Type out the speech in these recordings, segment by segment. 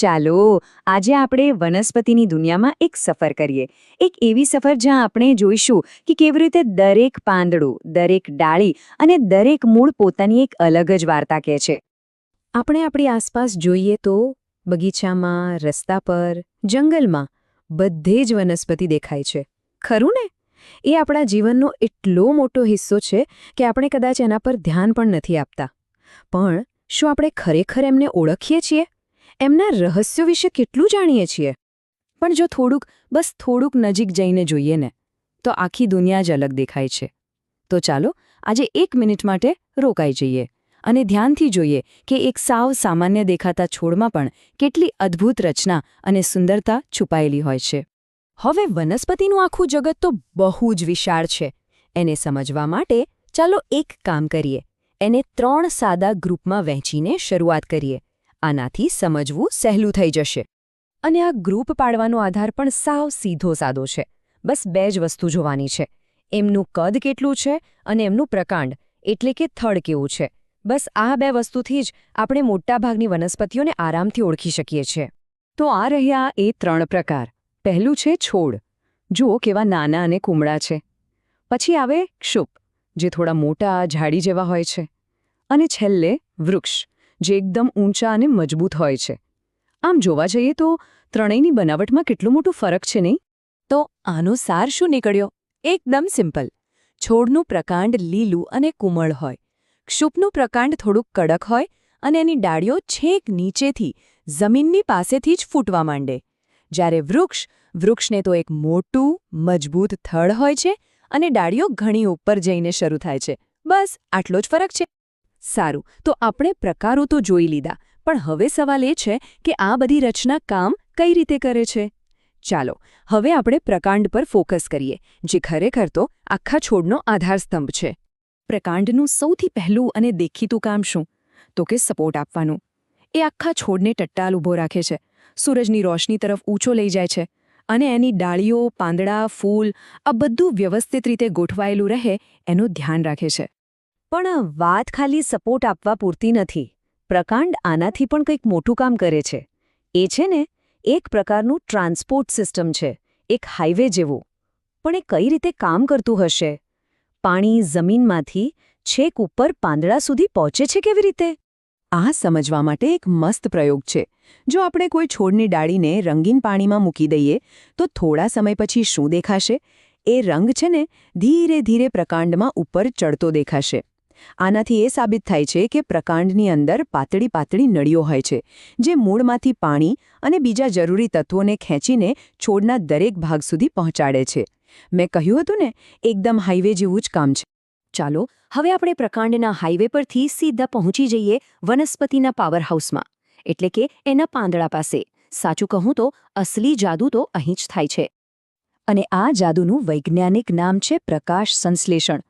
ચાલો, આજે આપણે વનસ્પતિની દુનિયામાં એક સફર કરીએ. એક એવી સફર જ્યાં આપણે જોઈશું કે કેવી રીતે દરેક પાંદડું, દરેક ડાળી અને દરેક મૂળ પોતાની એક અલગ જ વાર્તા કહે છે. આપણે આપણી આસપાસ જોઈએ તો બગીચામાં, રસ્તા પર, જંગલમાં બધે જ વનસ્પતિ દેખાય છે. ખરું ને? એ આપણા જીવનનો એટલો મોટો હિસ્સો છે કે આપણે કદાચ એના પર ધ્યાન પણ નથી આપતા. પણ શું આપણે ખરેખર એમને ઓળખીએ છીએ? એમના રહસ્યો વિશે કેટલું જાણીએ છીએ? પણ જો થોડુંક, બસ થોડુંક નજીક જઈને જોઈએ ને, તો આખી દુનિયા જ અલગ દેખાય છે. તો ચાલો, આજે એક મિનિટ માટે રોકાઈ જઈએ અને ધ્યાનથી જોઈએ કે એક સાવ સામાન્ય દેખાતા છોડમાં પણ કેટલી અદ્ભુત રચના અને સુંદરતા છુપાયેલી હોય છે. હવે વનસ્પતિનું આખું જગત તો બહુ જ વિશાળ છે. એને સમજવા માટે ચાલો એક કામ કરીએ. એને ત્રણ સાદા ગ્રુપમાં વહેંચીને શરૂઆત કરીએ. આનાથી સમજવું સહેલું થઈ જશે. અને આ ગ્રુપ પાડવાનો આધાર પણ સાવ સીધો સાદો છે. બસ બે જ વસ્તુ જોવાની છે. એમનું કદ કેટલું છે અને એમનું પ્રકાંડ, એટલે કે થડ કેવું છે. બસ આ બે વસ્તુથી જ આપણે મોટાભાગની વનસ્પતિઓને આરામથી ઓળખી શકીએ છીએ. તો આ રહ્યા એ ત્રણ પ્રકાર. પહેલું છે છોડ. જુઓ કેવા નાના અને કુમળા છે. પછી આવે ક્ષુપ, જે થોડા મોટા ઝાડી જેવા હોય છે. અને છેલ્લે વૃક્ષ. જે એકદમ ઊંચા અને મજબૂત હોય છે. આમ જોવા જઈએ તો ત્રણેયની બનાવટમાં કેટલું મોટું ફરક છે નહીં? તો આનો સાર શું નીકળ્યો? એકદમ સિમ્પલ. છોડનું પ્રકાંડ લીલું અને કુમળ હોય. ક્ષુપનું પ્રકાંડ થોડુંક કડક હોય અને એની ડાળીઓ છેક નીચેથી, જમીનની પાસેથી જ ફૂટવા માંડે. જ્યારે વૃક્ષ, વૃક્ષને તો એક મોટું, મજબૂત થડ હોય છે અને ડાળીઓ ઘણી ઉપર જઈને શરૂ થાય છે. બસ, આટલો જ ફરક છે. સારું, તો આપણે પ્રકારો તો જોઈ લીધા, પણ હવે સવાલ એ છે કે આ બધી રચના કામ કઈ રીતે કરે છે? ચાલો, હવે આપણે પ્રકાંડ પર ફોકસ કરીએ, જે ખરેખર તો આખા છોડનો આધારસ્તંભ છે. પ્રકાંડનું સૌથી પહેલું અને દેખીતું કામ શું? તો કે સપોર્ટ આપવાનું. એ આખા છોડને ટટ્ટાલ ઊભો રાખે છે, સૂરજની રોશની તરફ ઊંચો લઈ જાય છે, અને એની ડાળીઓ, પાંદડા, ફૂલ, આ બધું વ્યવસ્થિત રીતે ગોઠવાયેલું રહે, એનું ધ્યાન રાખે છે. પણ વાત ખાલી સપોર્ટ આપવા પૂરતી નથી. પ્રકાંડ આનાથી પણ કંઈક મોટું કામ કરે છે. એ છે ને, એક પ્રકારનું ટ્રાન્સપોર્ટ સિસ્ટમ છે, એક હાઇવે જેવું. પણ એ કઈ રીતે કામ કરતું હશે? પાણી જમીનમાંથી છેક ઉપર પાંદડા સુધી પહોંચે છે કેવી રીતે? આ સમજવા માટે એક મસ્ત પ્રયોગ છે. જો આપણે કોઈ છોડની ડાળીને રંગીન પાણીમાં મૂકી દઈએ, તો થોડા સમય પછી શું દેખાશે? એ રંગ છે ને, ધીરે ધીરે પ્રકાંડમાં ઉપર ચડતો દેખાશે. આનાથી એ સાબિત થાય છે કે પ્રકાંડની અંદર પાતળી પાતળી નળીઓ હોય છે, જે મૂળમાંથી પાણી અને બીજા જરૂરી તત્વોને ખેંચીને છોડના દરેક ભાગ સુધી પહોંચાડે છે. મેં કહ્યું હતું ને, એકદમ હાઈવે જેવું જ કામ છે. ચાલો, હવે આપણે પ્રકાંડના હાઈવે પરથી સીધા પહોંચી જઈએ વનસ્પતિના પાવરહાઉસમાં એટલે કે એના પાંદડા પાસે. સાચું કહું તો, અસલી જાદુ તો અહીં જ થાય છે. અને આ જાદુનું વૈજ્ઞાનિક નામ છે પ્રકાશ સંશ્લેષણ.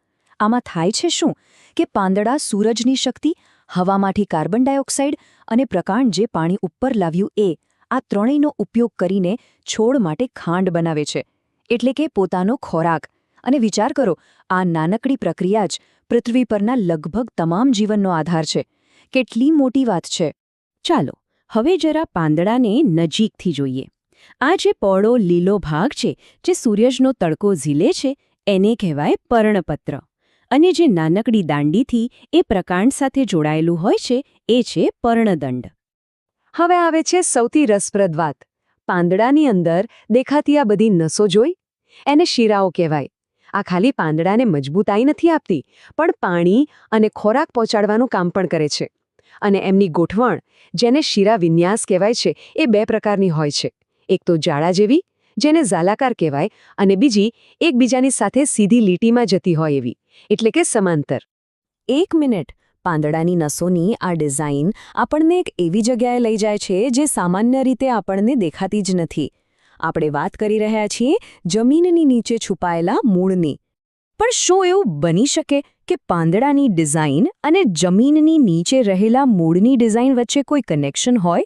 આમાં થાય છે શું? કે પાંદડા સૂરજની શક્તિ, હવામાંથી કાર્બન ડાયોક્સાઇડ અને પ્રકાંડ જે પાણી ઉપર લાવ્યું એ, આ ત્રણેયનો ઉપયોગ કરીને છોડ માટે ખાંડ બનાવે છે. એટલે કે પોતાનો ખોરાક. અને વિચાર કરો, આ નાનકડી પ્રક્રિયા જ પૃથ્વી પરના લગભગ તમામ જીવનનો આધાર છે. કેટલી મોટી વાત છે. ચાલો, હવે જરા પાંદડાને નજીકથી જોઈએ. આ જે પહોળો લીલો ભાગ છે, જે સૂર્યજનો તડકો ઝીલે છે, એને કહેવાય પર્ણપત્ર. અને જે નાનકડી દાંડીથી એ પ્રકાંડ સાથે જોડાયેલું હોય છે, એ છે પર્ણદંડ. હવે આવે છે સૌથી રસપ્રદ વાત. પાંદડાની અંદર દેખાતી આ બધી નસો જોઈ? એને શીરાઓ કહેવાય. આ ખાલી પાંદડાને મજબૂતાઈ નથી આપતી, પણ પાણી અને ખોરાક પહોંચાડવાનું કામ પણ કરે છે. અને એમની ગોઠવણ, જેને શીરા વિન્યાસ કહેવાય છે, એ બે પ્રકારની હોય છે. એક તો જાળા જેવી જેને ઝાલાકાર કહેવાય અને બીજી એકબીજાની સાથે સીધી લીટીમાં જતી હોય એવી. એટલે કે સમાંતર. એક મિનિટ. પાંદડાની નસોની આ ડિઝાઇન આપણને એક એવી જગ્યાએ લઈ જાય છે જે સામાન્ય રીતે આપણને દેખાતી જ નથી. આપણે વાત કરી રહ્યા છીએ જમીનની નીચે છુપાયેલા મૂળની. પણ શું એવું બની શકે કે પાંદડાની ડિઝાઇન અને જમીનની નીચે રહેલા મૂળની ડિઝાઇન વચ્ચે કોઈ કનેક્શન હોય?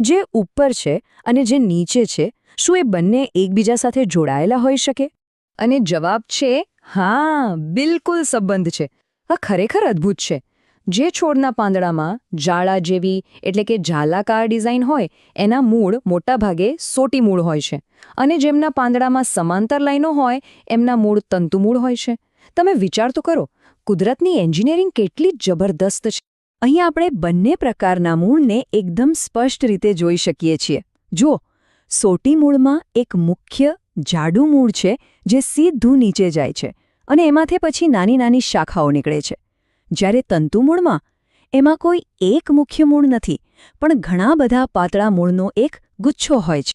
જે ઉપર છે અને જે નીચે છે શું એ બંને એકબીજા સાથે જોડાયેલા હોઈ શકે? અને જવાબ છે, હા, બિલકુલ સંબંધ છે. આ ખરેખર અદ્ભુત છે. જે છોડના પાંદડામાં જાળા જેવી, એટલે કે ઝાલાકાર ડિઝાઇન હોય, એના મૂળ મોટાભાગે સોટી મૂળ હોય છે. અને જેમના પાંદડામાં સમાંતર લાઈનો હોય, એમના મૂળ તંતુમૂળ હોય છે. તમે વિચાર તો કરો, કુદરતની એન્જિનિયરિંગ કેટલી જબરદસ્ત છે. અહીં આપણે બંને પ્રકારના મૂળને એકદમ સ્પષ્ટ રીતે જોઈ શકીએ છીએ. જુઓ સોટી મૂળમાં એક મુખ્ય જાડું મૂળ છે જે સીધું નીચે જાય છે અને એમાંથી પછી નાની નાની શાખાઓ નીકળે છે. જ્યારે તંતુ મૂળમાં એમાં કોઈ એક મુખ્ય મૂળ નથી, પણ ઘણા બધા પાતળા મૂળનો એક ગુચ્છો હોય છે.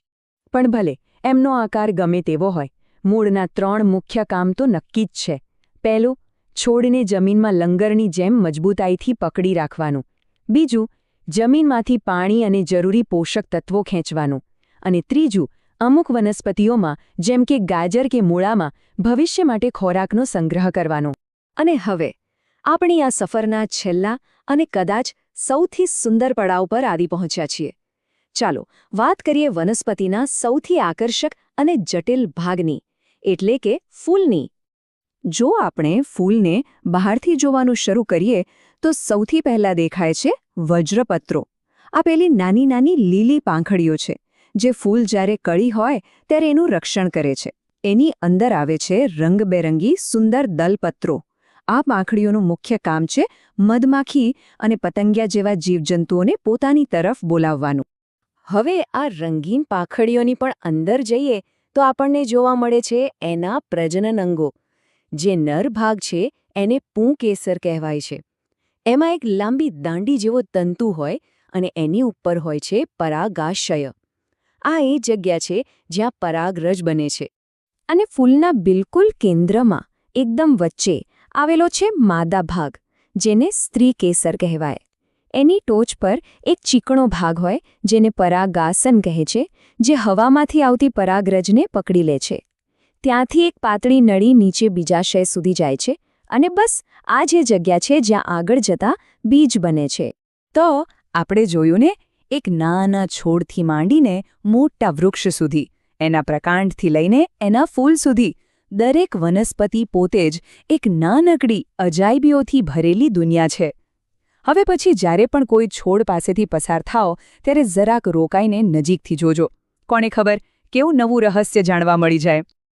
પણ ભલે, એમનો આકાર ગમે તેવો હોય, મૂળના ત્રણ મુખ્ય કામ તો નક્કી જ છે. પહેલું, છોડને જમીનમાં લંગરની જેમ મજબૂતાઈથી પકડી રાખવાનું. બીજું, જમીનમાંથી પાણી અને જરૂરી પોષક તત્વો ખેંચવાનું. અને ત્રીજું, અમુક વનસ્પતિઓમાં, જેમ કે ગાજર કે મૂળામાં, ભવિષ્ય માટે ખોરાકનો સંગ્રહ કરવાનો. અને હવે, આપણી આ સફરના છેલ્લા અને કદાચ સૌથી સુંદર પડાવ પર આવી પહોંચ્યા છીએ. ચાલો, વાત કરીએ વનસ્પતિના સૌથી આકર્ષક અને જટિલ ભાગની, એટલે કે ફૂલની. જો આપણે ફૂલને બહારથી જોવાનું શરૂ કરીએ, તો સૌથી પહેલા દેખાય છે વજ્રપત્રો. આ પેલી નાની નાની લીલી પાંખડીઓ છે. જે ફૂલ જ્યારે કળી હોય, ત્યારે એનું રક્ષણ કરે છે. એની અંદર આવે છે રંગબેરંગી સુંદર દલપત્રો. આ પાંખડીઓનું મુખ્ય કામ છે મધમાખી અને પતંગિયા જેવા જીવજંતુઓને પોતાની તરફ બોલાવવાનું. હવે આ રંગીન પાંખડીઓની પણ અંદર જઈએ, તો આપણને જોવા મળે છે એના પ્રજનન અંગો જે નર ભાગ છે, એને પૂંકેસર કહેવાય છે. એમાં એક લાંબી દાંડી જેવો તંતુ હોય અને એની ઉપર હોય છે પરાગાશય. આ એ જગ્યા છે જ્યાં પરાગરજ બને છે. અને ફૂલના બિલકુલ કેન્દ્રમાં, એકદમ વચ્ચે, આવેલો છે માદા ભાગ, જેને સ્ત્રી કેસર કહેવાય. એની ટોચ પર એક ચીકણો ભાગ હોય, જેને પરાગાસન કહે છે, જે હવામાંથી આવતી પરાગરજને પકડી લે છે. ત્યાંથી એક પાતળી નળી નીચે બીજાશય સુધી જાય છે અને બસ, આ જે જગ્યા છે જ્યાં આગળ જતા બીજ બને છે. તો, આપણે જોયું ને એક નાના છોડથી માંડીને મોટા વૃક્ષ સુધી, એના પ્રકાંડથી લઈને એના ફૂલ સુધી, દરેક વનસ્પતિ પોતે જ એક નાનકડી અજાયબીઓથી ભરેલી દુનિયા છે. હવે પછી જ્યારે પણ કોઈ છોડ પાસેથી પસાર થાઓ, ત્યારે જરાક રોકાઈને નજીકથી જોજો. કોને ખબર? કેવું નવું રહસ્ય જાણવા મળી જાય.